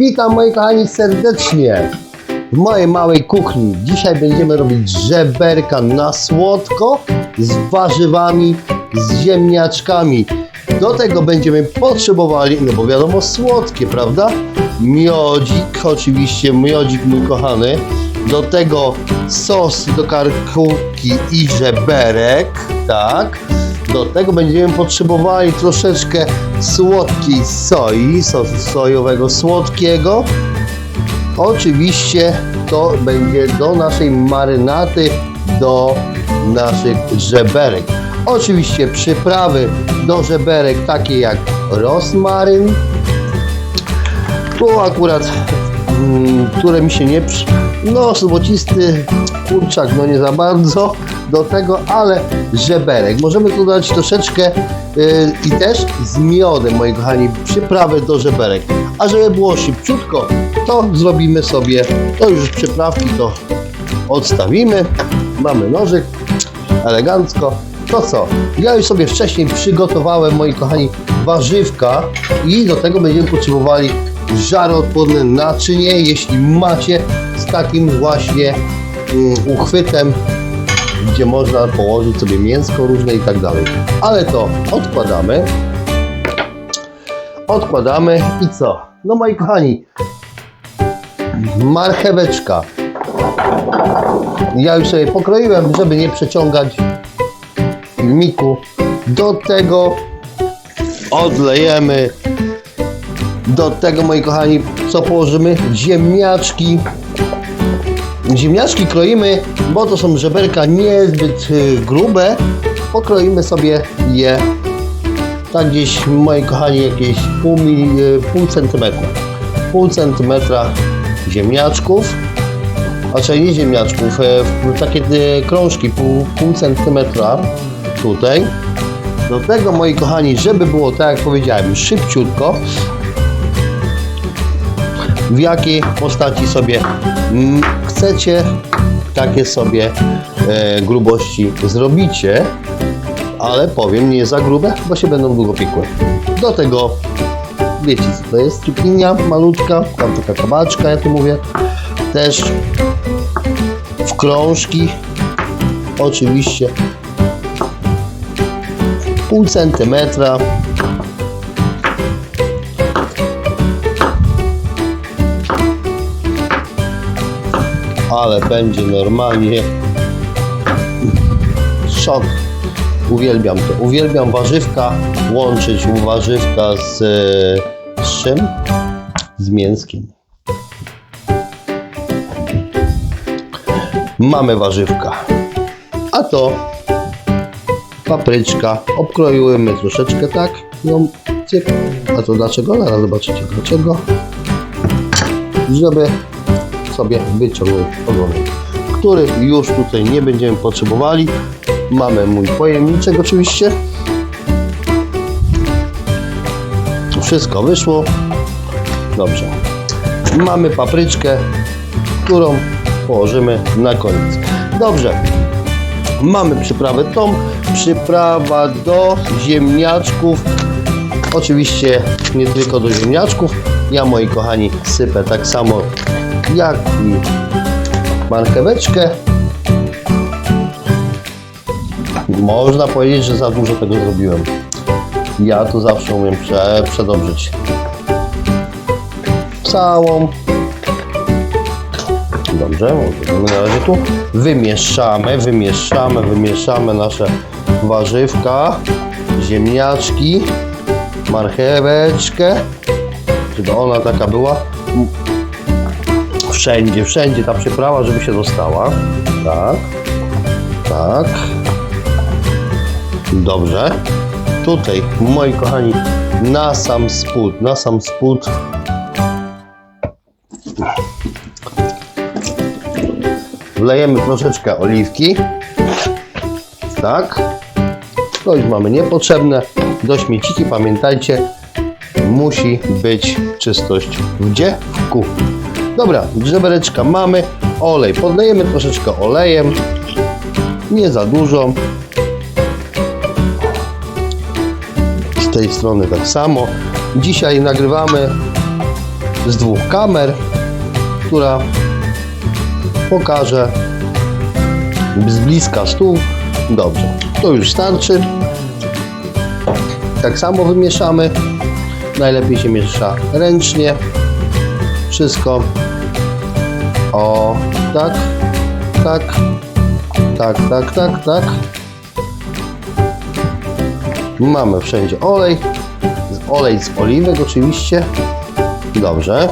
Witam moi kochani serdecznie w mojej małej kuchni. Dzisiaj będziemy robić żeberka na słodko z warzywami, z ziemniaczkami. Do tego będziemy potrzebowali, no bo wiadomo, słodkie, prawda? Miodzik, oczywiście miodzik mój kochany. Do tego sos do karkówki i żeberek, tak. Do tego będziemy potrzebowali troszeczkę słodkiej soi, sosu sojowego słodkiego. Oczywiście to będzie do naszej marynaty, do naszych żeberek. Oczywiście przyprawy do żeberek takie jak rosmaryn. Tu akurat, mm, które mi się nie... przy- No, złocisty kurczak, no nie za bardzo do tego, ale żeberek. Możemy tu dać troszeczkę y, i też z miodem, moi kochani, przyprawy do żeberek. A żeby było szybciutko, to zrobimy sobie, to już przyprawki to odstawimy. Mamy nożyk, elegancko. To co? Ja już sobie wcześniej przygotowałem, moi kochani, warzywka i do tego będziemy potrzebowali żaroodporne naczynie, jeśli macie z takim właśnie mm, uchwytem, gdzie można położyć sobie mięsko różne i tak dalej. Ale to odkładamy. Odkładamy i co? No moi kochani, marcheweczka. Ja już sobie pokroiłem, żeby nie przeciągać filmiku. Do tego odlejemy. Do tego, moi kochani, co położymy? Ziemniaczki. Ziemniaczki kroimy, bo to są żeberka niezbyt y, grube. Pokroimy sobie je tak gdzieś, moi kochani, jakieś pół, y, pół centymetra. Pół centymetra ziemniaczków. Znaczy nie ziemniaczków, e, takie e, krążki pół, pół centymetra tutaj. Do tego, moi kochani, żeby było tak jak powiedziałem, szybciutko, w jakiej postaci sobie mm, chcecie, takie sobie e, grubości zrobicie, ale powiem, nie za grube, bo się będą długo piekły. Do tego, wiecie co to jest, cukinia malutka, tam taka kabaczka, ja tu mówię, też w krążki, oczywiście pół centymetra. Ale będzie normalnie szok. Uwielbiam to. Uwielbiam warzywka, łączyć warzywka z, z czym? Z mięskiem. Mamy warzywka. A to papryczka. Obkroiłymy troszeczkę tak. Ją cyk. A to dlaczego? Zaraz zobaczycie dlaczego. Żeby sobie wyciągnąć ogonek, który już tutaj nie będziemy potrzebowali. Mamy mój pojemniczek oczywiście. Wszystko wyszło. Dobrze. Mamy papryczkę, którą położymy na koniec. Dobrze. Mamy przyprawę tą, przyprawa do ziemniaczków. Oczywiście nie tylko do ziemniaczków. Ja moi kochani sypę tak samo jak i marcheweczkę. Można powiedzieć, że za dużo tego zrobiłem. Ja to zawsze umiem prze, przedobrzyć. Całą Dobrze, możemy na razie tu wymieszamy, wymieszamy, wymieszamy nasze warzywka, ziemniaczki, marcheweczkę, żeby ona taka była wszędzie, wszędzie ta przyprawa, żeby się dostała. Tak, tak. Dobrze. Tutaj, moi kochani, na sam spód, na sam spód Wlejemy troszeczkę oliwki. Tak. To już mamy niepotrzebne. Do śmieciki pamiętajcie, musi być czystość gdzie? W kuchni. Dobra, żebereczka mamy. Olej. Podlejemy troszeczkę olejem. Nie za dużo. Z tej strony tak samo. Dzisiaj nagrywamy z dwóch kamer, która pokaże z bliska stół. Dobrze, to już starczy. Tak samo wymieszamy. Najlepiej się miesza ręcznie. Wszystko. O, tak, tak, tak, tak, tak, tak. Mamy wszędzie olej. Olej z oliwek oczywiście. Dobrze.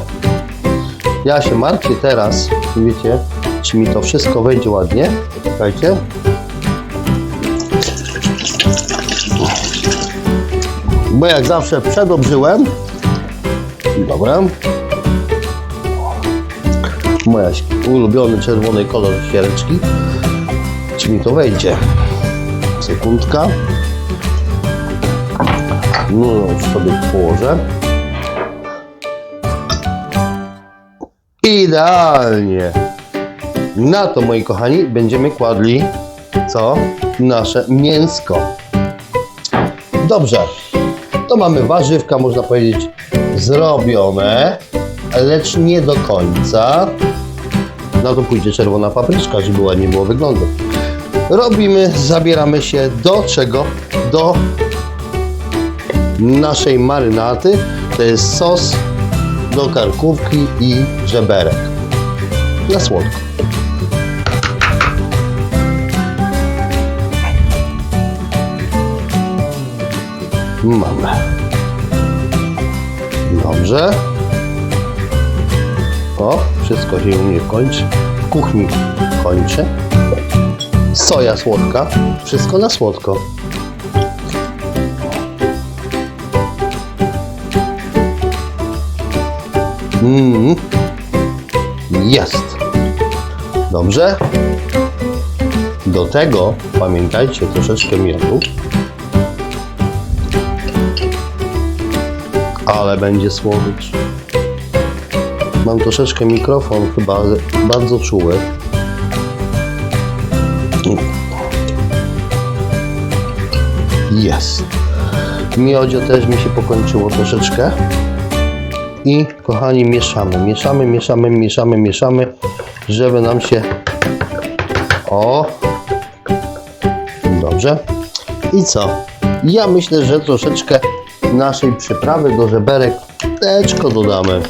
Ja się martwię teraz, wiecie, czy mi to wszystko wejdzie ładnie. Czekajcie. Bo jak zawsze przedobrzyłem. Dobra. Moja ulubiony czerwony kolor ściereczki. Czy mi to wejdzie? Sekundka. No, sobie położę. Idealnie. Na to, moi kochani, będziemy kładli co? Nasze mięsko. Dobrze. To mamy warzywka, można powiedzieć, zrobione, lecz nie do końca. Na to pójdzie czerwona papryczka, żeby ładnie było wyglądać. Robimy, zabieramy się do czego? Do naszej marynaty. To jest sos do karkówki i żeberek. Na słodko. Mamy. Dobrze. Wszystko się u mnie kończy. W kuchni kończy. Soja słodka. Wszystko na słodko. Mm. Jest. Dobrze. Do tego pamiętajcie troszeczkę miodu. Ale będzie słodycz. Mam troszeczkę mikrofon chyba bardzo czuły. Jest. Miodzio też mi się pokończyło troszeczkę. I kochani, mieszamy, mieszamy, mieszamy, mieszamy, mieszamy, żeby nam się. O! Dobrze. I co? Ja myślę, że troszeczkę naszej przyprawy do żeberek teczko dodamy.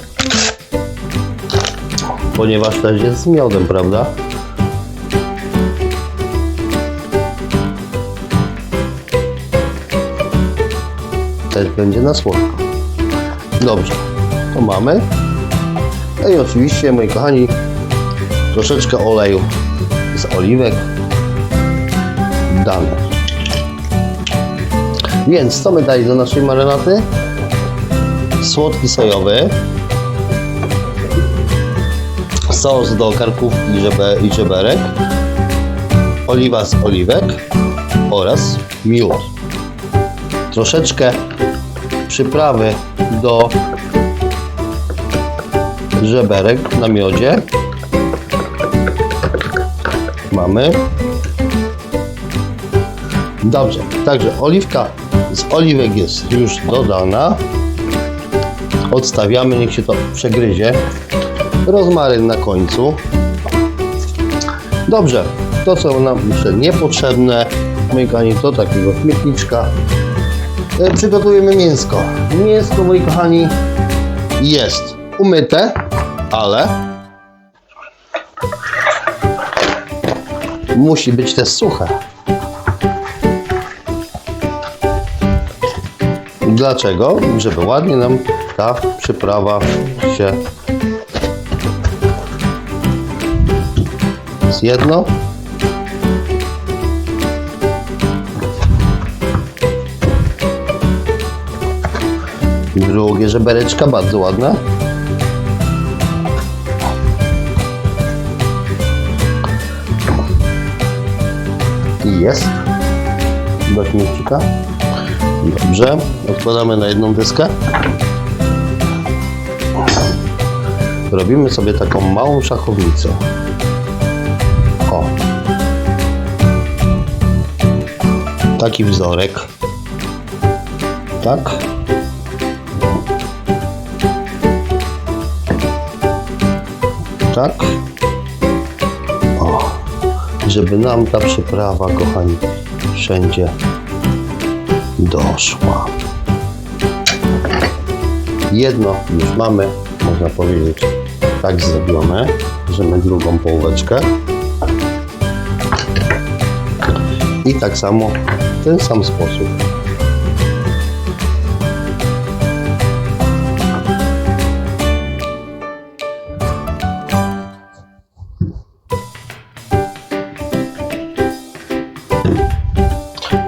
Ponieważ też jest z miodem, prawda? Też będzie na słodko. Dobrze to mamy. No i oczywiście, moi kochani, troszeczkę oleju z oliwek dane. Więc co my dali do naszej marynaty? Słodki sojowy, sos do karkówki i, żebe, i żeberek, oliwa z oliwek oraz miód. Troszeczkę przyprawy do żeberek na miodzie. Mamy. Dobrze, także oliwka z oliwek jest już dodana. Odstawiamy, niech się to przegryzie. Rozmaryn na końcu. Dobrze, to co nam jeszcze niepotrzebne, moi kochani, do takiego śmietniczka. E, Przygotujemy mięsko. Mięsko, moi kochani, jest umyte, ale musi być też suche. Dlaczego? Żeby ładnie nam ta przyprawa się jest jedno. Drugie żebereczka, bardzo ładne. Jest. Dać mieścika. Dobrze. Odkładamy na jedną dyskę. Robimy sobie taką małą szachownicę. Taki wzorek. Tak. Tak. O. Żeby nam ta przyprawa, kochani, wszędzie doszła. Jedno już mamy, można powiedzieć, tak zrobione, że my drugą połóweczkę. I tak samo w ten sam sposób.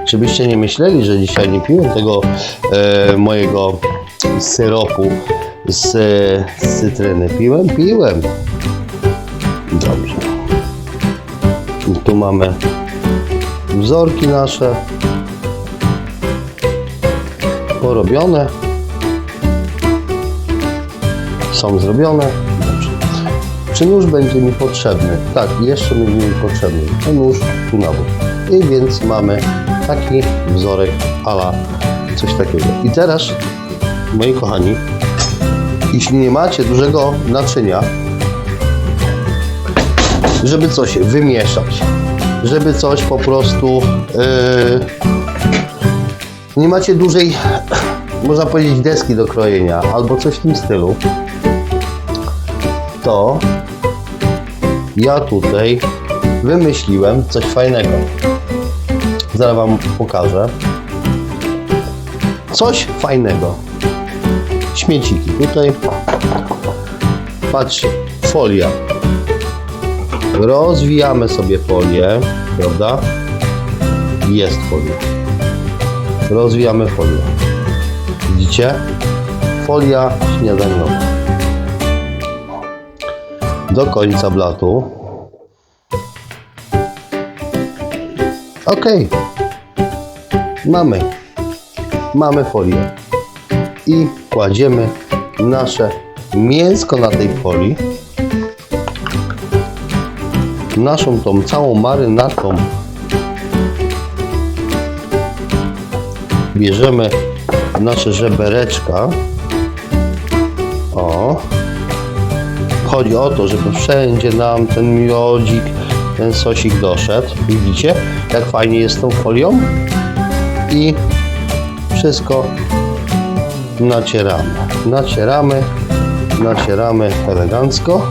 Żebyście nie myśleli, że dzisiaj nie piłem tego e, mojego syropu z, z cytryny. Piłem, piłem. Dobrze. I tu mamy wzorki nasze porobione. Są zrobione. Dobrze. Czy nóż będzie mi potrzebny? Tak, jeszcze będzie mi potrzebny. To nóż tu na bok. I więc mamy taki wzorek ala coś takiego. I teraz, moi kochani, jeśli nie macie dużego naczynia, żeby coś wymieszać, żeby coś po prostu yy, nie macie dużej, można powiedzieć, deski do krojenia albo coś w tym stylu, to ja tutaj wymyśliłem coś fajnego. Zaraz Wam pokażę. Coś fajnego. Śmieciki. Tutaj patrzcie, folia. Rozwijamy sobie folię, prawda? Jest folia. Rozwijamy folię. Widzicie? Folia śniadaniowa. Do końca blatu. Ok. Mamy. Mamy folię. I kładziemy nasze mięsko na tej folii. Naszą tą całą marynatą bierzemy nasze żebereczka. O. Chodzi o to, żeby wszędzie nam ten miodzik, ten sosik doszedł. Widzicie, jak fajnie jest tą folią? I wszystko nacieramy. Nacieramy, nacieramy elegancko.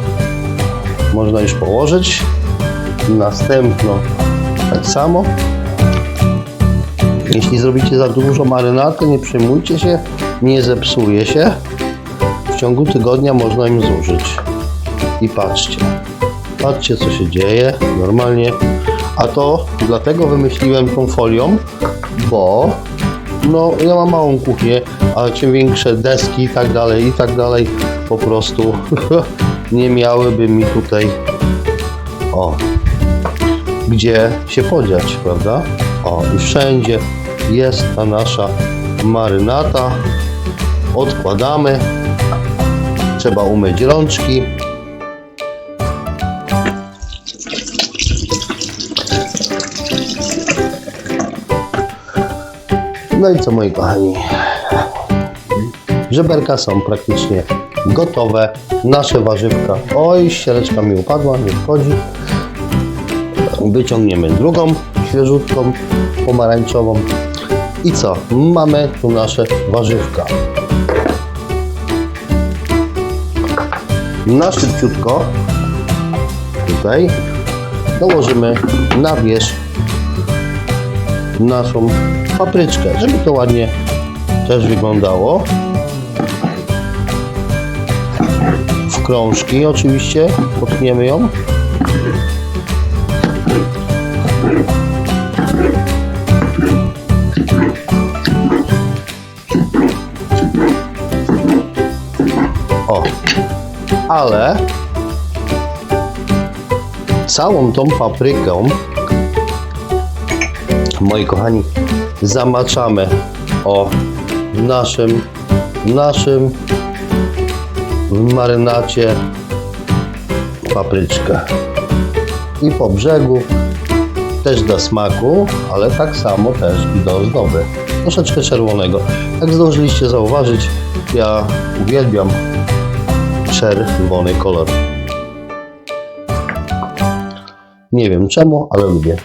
Można już położyć. Następno tak samo. Jeśli zrobicie za dużo marynaty, nie przejmujcie się, nie zepsuje się. W ciągu tygodnia można im zużyć. I patrzcie, patrzcie co się dzieje normalnie. A to dlatego wymyśliłem tą folią, bo no ja mam małą kuchnię, a czym większe deski i tak dalej, i tak dalej, po prostu nie miałyby mi tutaj o, gdzie się podziać, prawda? O, i wszędzie jest ta nasza marynata. Odkładamy. Trzeba umyć rączki. No i co moi kochani? Żeberka są praktycznie gotowe. Nasze warzywka. Oj, ściereczka mi upadła, nie wchodzi. Wyciągniemy drugą, świeżutką, pomarańczową. I co? Mamy tu nasze warzywka. Na szybciutko tutaj dołożymy na wierzch naszą papryczkę, żeby to ładnie też wyglądało. W krążki oczywiście potniemy ją. Ale całą tą papryką moi kochani, zamaczamy o naszym, naszym w marynacie papryczkę. I po brzegu też do smaku, ale tak samo też i do ozdoby. Troszeczkę czerwonego. Jak zdążyliście zauważyć, ja uwielbiam czerwony kolor. Nie wiem czemu, ale lubię.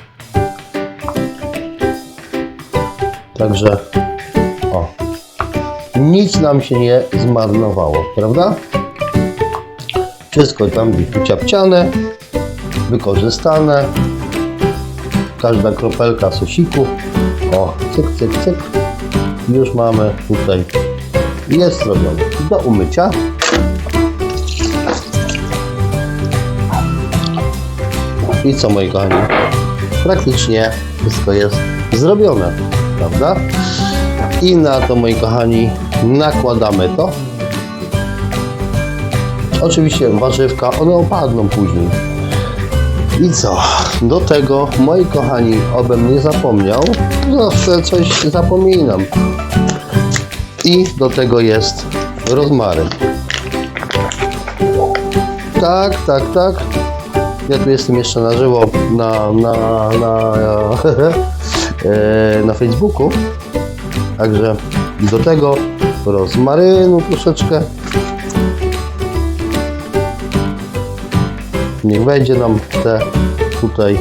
Także o. Nic nam się nie zmarnowało, prawda? Wszystko tam ciapciane, wykorzystane. Każda kropelka sosiku. O, cyk, cyk, cyk. Już mamy tutaj. Jest zrobione. Do umycia. I co moi kochani? Praktycznie wszystko jest zrobione, prawda? I na to moi kochani nakładamy to. Oczywiście warzywka, one opadną później. I co? Do tego, moi kochani, obym nie zapomniał, zawsze coś zapominam. I do tego jest rozmaryn. Tak, tak, tak. Ja tu jestem jeszcze na żywo na, na, na, e, na Facebooku. Także do tego rozmarynu troszeczkę. Niech będzie nam te tutaj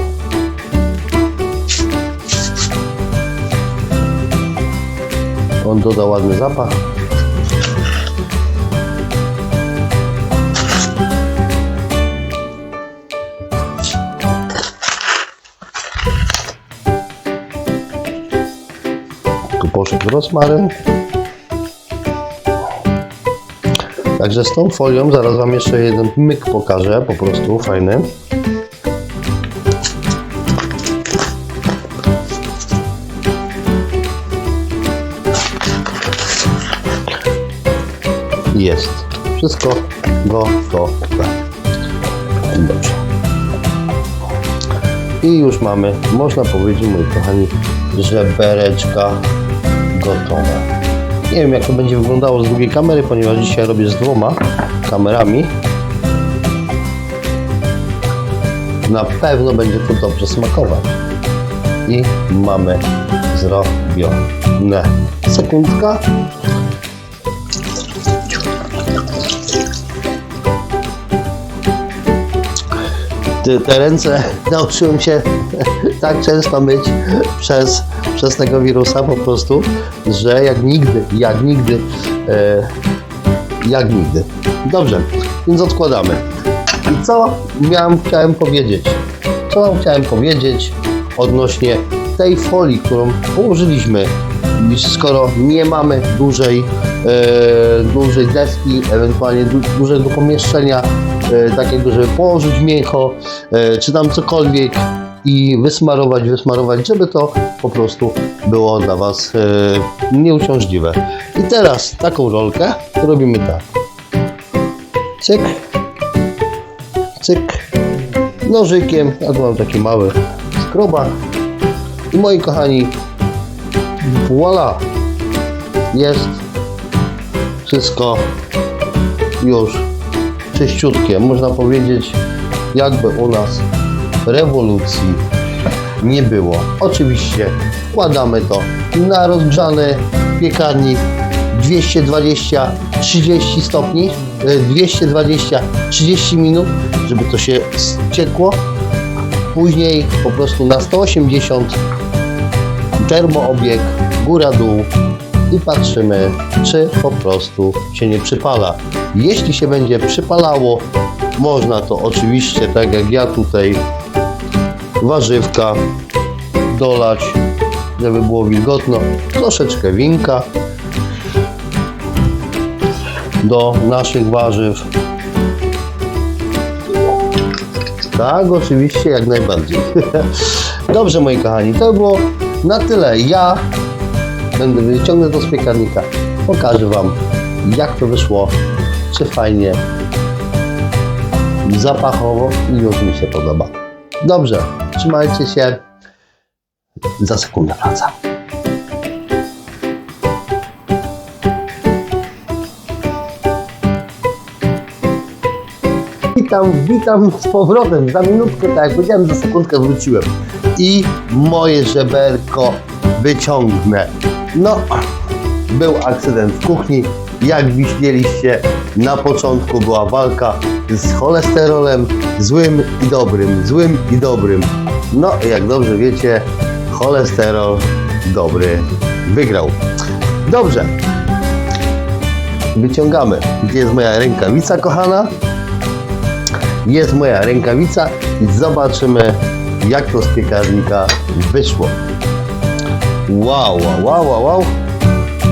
on doda ładny zapach. Poszedł rozmaryn. Także z tą folią zaraz Wam jeszcze jeden myk pokażę, po prostu fajny. Jest. Wszystko gotowe. Dobrze. I już mamy, można powiedzieć, moi kochani, żebereczka Nie wiem, jak to będzie wyglądało z drugiej kamery, ponieważ dzisiaj robię z dwoma kamerami. Na pewno będzie to dobrze smakować. I mamy zrobione. Sekundka. Te, te ręce nauczyłem się tak często myć przez, przez tego wirusa po prostu, że jak nigdy, jak nigdy, e, jak nigdy. Dobrze, więc odkładamy. I co miałem, chciałem powiedzieć? Co wam chciałem powiedzieć odnośnie tej folii, którą położyliśmy, skoro nie mamy dużej, e, dużej deski, ewentualnie du, dużego pomieszczenia, e, takiego, żeby położyć mięcho, e, czy tam cokolwiek i wysmarować, wysmarować, żeby to po prostu było dla Was e, nieuciążliwe. I teraz taką rolkę robimy tak. Cyk, cyk, nożykiem, ja tu mam taki mały skrobak i moi kochani, voila, jest wszystko już czyściutkie. Można powiedzieć, jakby u nas rewolucji nie było. Oczywiście wkładamy to na rozgrzany piekarnik 220-30 stopni, e, 220-30 minut, żeby to się ściekło. Później po prostu na 180 termoobieg góra-dół i patrzymy, czy po prostu się nie przypala. Jeśli się będzie przypalało, można to oczywiście, tak jak ja tutaj, warzywka dolać, żeby było wilgotno, troszeczkę winka do naszych warzyw. Tak, oczywiście, jak najbardziej. Dobrze, moi kochani, to było na tyle. Ja będę wyciągnę to z piekarnika. Pokażę Wam, jak to wyszło, czy fajnie, zapachowo i już mi się podoba. Dobrze, trzymajcie się. Za sekundę wracam. Witam, witam z powrotem. Za minutkę, tak jak powiedziałem, za sekundkę wróciłem. I moje żeberko wyciągnę. No, był akcydent w kuchni. Jak widzieliście, na początku była walka z cholesterolem złym i dobrym, złym i dobrym. No, jak dobrze wiecie, cholesterol dobry wygrał. Dobrze. Wyciągamy. Gdzie jest moja rękawica, kochana? Jest moja rękawica i zobaczymy, jak to z piekarnika wyszło. Wow, wow, wow, wow.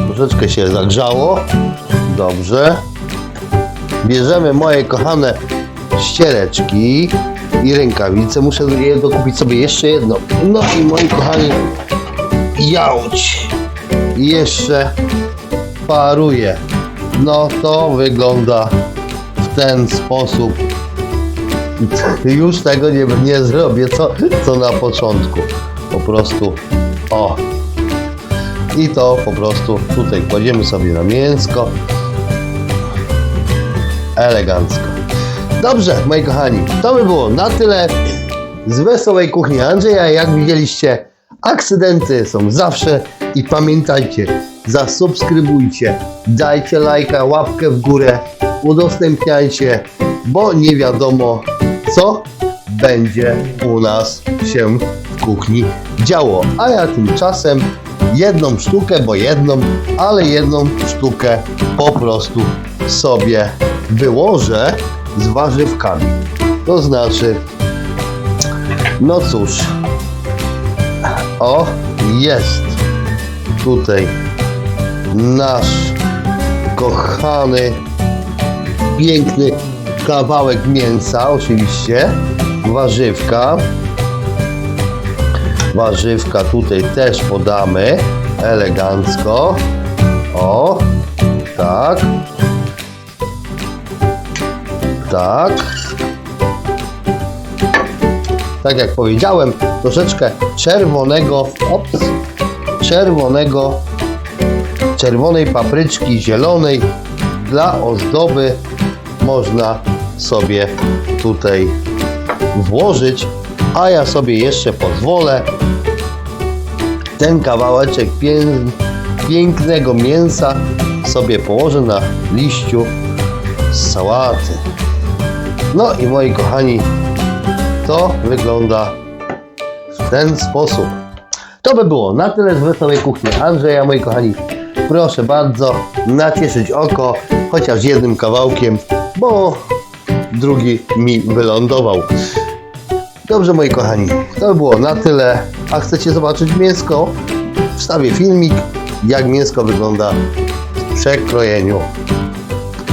Troszeczkę się zagrzało. Dobrze. Bierzemy moje kochane ściereczki i rękawice. Muszę je dokupić sobie jeszcze jedno. No i moi kochani, jałć. Jeszcze paruję. No to wygląda w ten sposób. Już tego nie, nie zrobię, co, co na początku. Po prostu o. I to po prostu tutaj kładziemy sobie na mięsko. Elegancko. Dobrze, moi kochani, to by było na tyle z wesołej kuchni Andrzeja. Jak widzieliście, akcydenty są zawsze i pamiętajcie, zasubskrybujcie, dajcie lajka, łapkę w górę, udostępniajcie, bo nie wiadomo co będzie u nas się w kuchni działo. A ja tymczasem jedną sztukę, bo jedną, ale jedną sztukę po prostu sobie wyłożę z warzywkami. To znaczy, no cóż, o, jest tutaj nasz kochany, piękny kawałek mięsa, oczywiście, warzywka. Warzywka tutaj też podamy elegancko. O, tak. Tak. Tak jak powiedziałem, troszeczkę czerwonego, ops, czerwonego, czerwonej papryczki zielonej dla ozdoby można sobie tutaj włożyć, a ja sobie jeszcze pozwolę ten kawałeczek pię- pięknego mięsa sobie położę na liściu sałaty. No i moi kochani, to wygląda w ten sposób. To by było na tyle z wesołej kuchni Andrzeja, moi kochani. Proszę bardzo, nacieszyć oko chociaż jednym kawałkiem, bo drugi mi wylądował. Dobrze, moi kochani, to by było na tyle. A chcecie zobaczyć mięsko? Wstawię filmik, jak mięsko wygląda w przekrojeniu.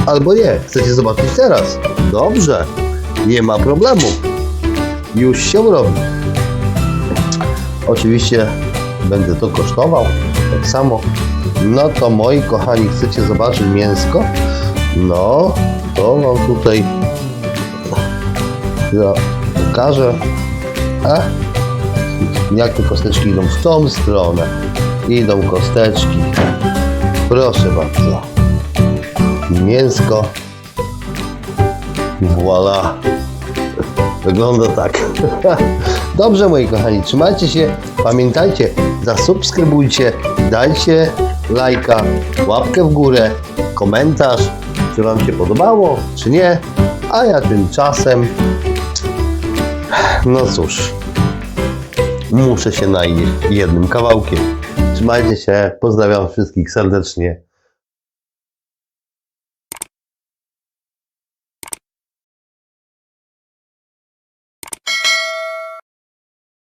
Albo nie, chcecie zobaczyć teraz? Dobrze, nie ma problemu. Już się robi. Oczywiście będę to kosztował, tak samo. No to moi kochani, chcecie zobaczyć mięsko? No, to wam tutaj ja pokażę. A? Jak te kosteczki idą w tą stronę. Idą kosteczki. Proszę bardzo. Mięsko. Voila. Wygląda tak. Dobrze, moi kochani, trzymajcie się. Pamiętajcie, zasubskrybujcie, dajcie lajka, łapkę w górę, komentarz, czy Wam się podobało, czy nie. A ja tymczasem, no cóż, muszę się najeść jednym kawałkiem. Trzymajcie się, pozdrawiam wszystkich serdecznie.